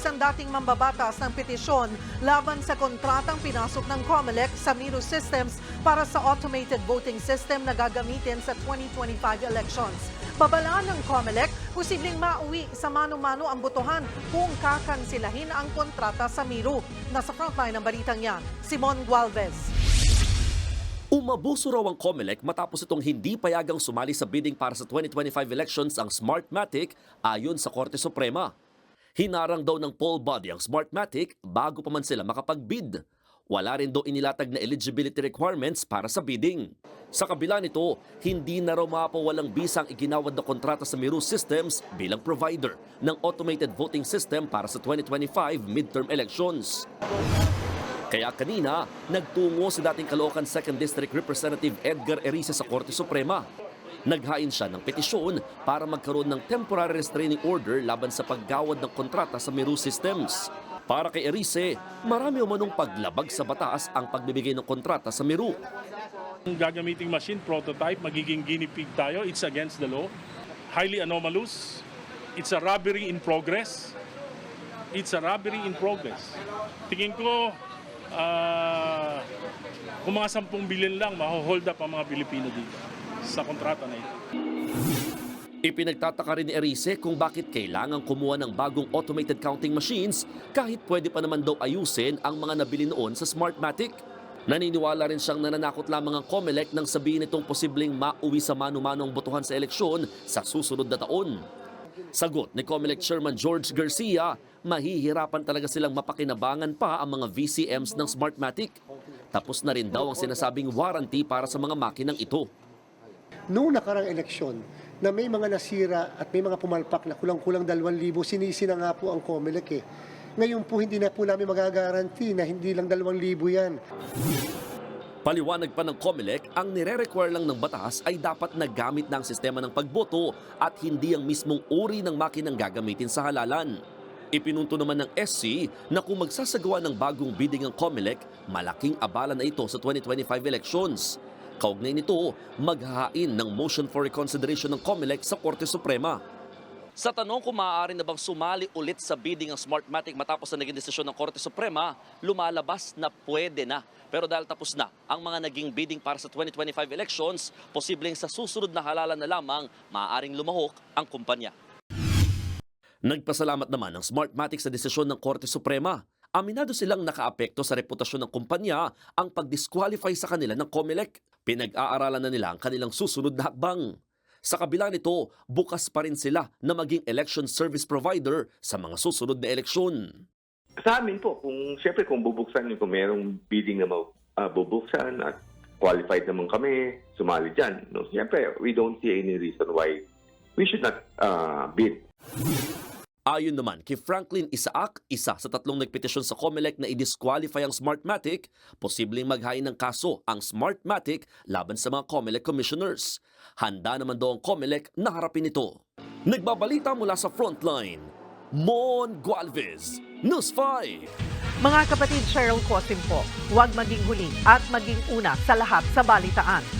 isang dating mambabatas ng petisyon laban sa kontratang pinasok ng COMELEC sa Miro Systems para sa automated voting system na gagamitin sa 2025 elections. Babalaan ng COMELEC, posibleng mauwi sa mano-mano ang botohan kung kakansilahin ang kontrata sa Miro. Nasa frontline ng balitang yan, Simon Gualvez. Umabuso raw ang COMELEC matapos itong hindi payagang sumali sa bidding para sa 2025 elections ang Smartmatic ayon sa Korte Suprema. Hinarang daw ng poll body ang Smartmatic bago pa man sila makapag-bid. Wala rin daw inilatag na eligibility requirements para sa bidding. Sa kabila nito, hindi na raw mapawalang bisang iginawad na kontrata sa Miru Systems bilang provider ng automated voting system para sa 2025 midterm elections. Kaya kanina, nagtungo si dating Caloocan 2nd District Representative Edgar Erice sa Korte Suprema. Naghain siya ng petisyon para magkaroon ng temporary restraining order laban sa paggawad ng kontrata sa Miru Systems. Para kay Erice, marami umanong paglabag sa batas ang pagbibigay ng kontrata sa Miru. Ang gagamiting machine, prototype, magiging guinea pig tayo. It's against the law. Highly anomalous. It's a robbery in progress. It's a robbery in progress. Tingin ko, ah, kung mga 10 billion lang, maho-hold up ang mga Pilipino dito sa kontrata na ito. Ipinagtataka rin ni Erice kung bakit kailangan kumuha ng bagong automated counting machines kahit pwede pa naman daw ayusin ang mga nabili noon sa Smartmatic. Naniniwala rin siyang nananakot lamang ang COMELEC nang sabihin itong posibleng mauwi sa mano-manong botohan sa eleksyon sa susunod na taon. Sagot ni COMELEC Chairman George Garcia, mahihirapan talaga silang mapakinabangan pa ang mga VCMs ng Smartmatic. Tapos na rin daw ang sinasabing warranty para sa mga makinang ito. Noong nakarang eleksyon, na may mga nasira at may mga pumalpak na kulang-kulang 2,000, sinisi na nga po ang COMELEC eh. Ngayon po hindi na po namin magagaranti na hindi lang 2,000 yan. Paliwanag pa ng COMELEC, ang nire-require lang ng batas ay dapat nagamit ng sistema ng pagboto at hindi ang mismong uri ng makinang gagamitin sa halalan. Ipinunto naman ng SC na kung magsasagawa ng bagong bidding ang COMELEC, malaking abala na ito sa 2025 elections. Kaugnay nito, maghahain ng motion for reconsideration ng COMELEC sa Korte Suprema. Sa tanong kung maaari na bang sumali ulit sa bidding ang Smartmatic matapos na naging desisyon ng Korte Suprema, lumalabas na pwede na. Pero dahil tapos na ang mga naging bidding para sa 2025 elections, posibleng sa susunod na halalan na lamang maaaring lumahok ang kumpanya. Nagpasalamat naman ang Smartmatic sa desisyon ng Korte Suprema. Aminado silang nakaapekto sa reputasyon ng kumpanya ang pag-disqualify sa kanila ng COMELEC. Pinag-aaralan na nila ang kanilang susunod na hakbang. Sa kabila nito, bukas pa rin sila na maging election service provider sa mga susunod na eleksyon. Sa amin po, kung siyempre kung bubuksan yung kung merong bidding na mabubuksan at qualified naman kami, sumali dyan. No? Siyempre, we don't see any reason why we should not uh, bid. Ayon naman kay Franklin Isaac, isa sa tatlong nagpetisyon sa COMELEC na i-disqualify ang Smartmatic, posibleng maghain ng kaso ang Smartmatic laban sa mga COMELEC commissioners. Handa naman daw ang COMELEC na harapin ito. Nagbabalita mula sa Frontline, Mon Gualvez, News 5. Mga kapatid Cheryl Cosim po, huwag maging huli at maging una sa lahat sa balitaan.